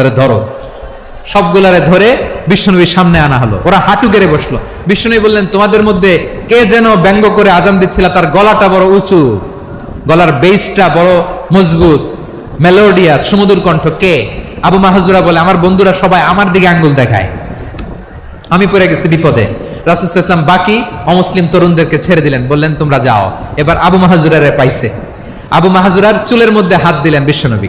ধরো। সবগুলারে ধরে বিষ্ণুনবীর সামনে আনা হলো। ওরা হাঁটু গেড়ে বসল। বিষ্ণুনবী বললেন, তোমাদের মধ্যে কে যেন ব্যঙ্গ করে আজান দিচ্ছিল, তার গলাটা বড় উঁচু। গলার বেসটা বড় মজবুত। মেলোডিয়াস সুমধুর কণ্ঠ। কে? আবু মাহাজুরা বলে, আমার বন্ধুরা সবাই আমার দিকে আঙ্গুল দেখায়। আমি পড়ে গেছি বিপদে। রাসুল ইসলাম বাকি অমুসলিম তরুণদেরকে ছেড়ে দিলেন। বললেন, তোমরা যাও। এবার আবু মাহাজুরারে পাইছে। আবু মাহাজুরার চুলের মধ্যে হাত দিলেন বিশ্বনবী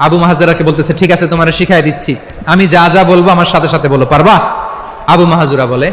আবু মাহাজুরাকে বলতেছে, ঠিক আছে, তোমার শিখাই দিচ্ছি। আমি যা যা বলব আমার সাথে সাথে বলো, পারবা? আবু মাহাজুরা বলে